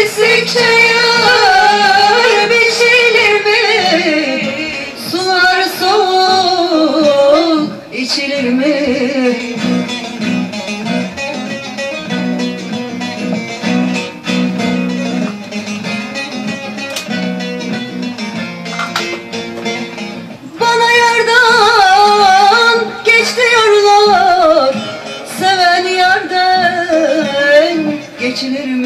Eksikçe yar biçilir mi? Sular soğuk içilir mi? Bana yardan geç diyorlar Seven yerden geçilir mi?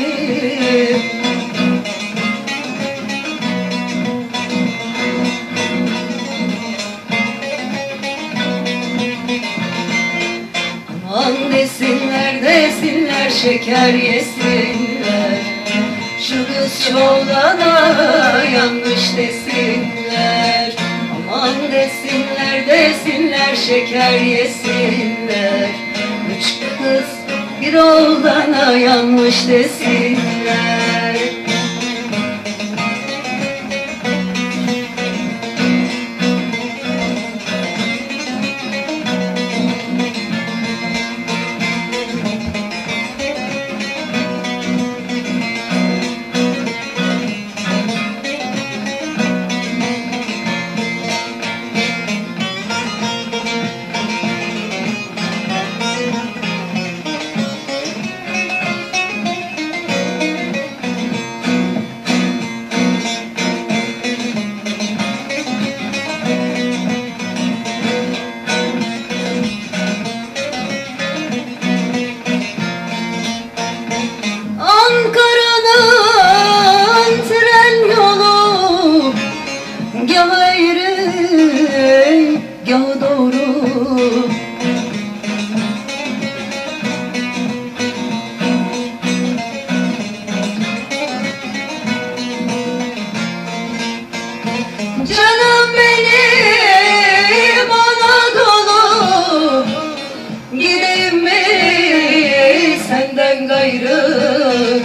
Aman desinler desinler şeker yesinler. Şu kız çoğlana yanlış desinler. Aman desinler desinler şeker yesinler. Üç kız bir oğlana yanlış desinler senden gayrı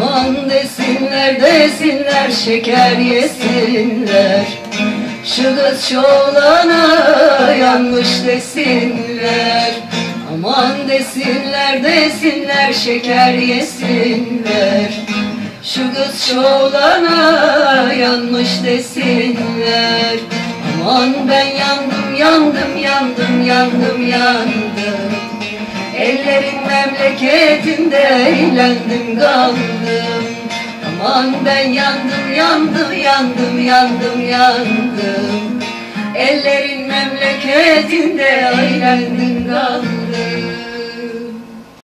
Aman desinler desinler şeker yesinler. Şu kız çoğlana yanlış desinler. Aman desinler desinler şeker yesinler Şu kız çoğlana yanlış desinler. Aman ben yandım yandım yandım yandım yandım. Ellerin memleketinde eğlendim kaldım. Aman ben yandım yandım yandım yandım yandım. Ellerin memleketinde eğlendim kaldım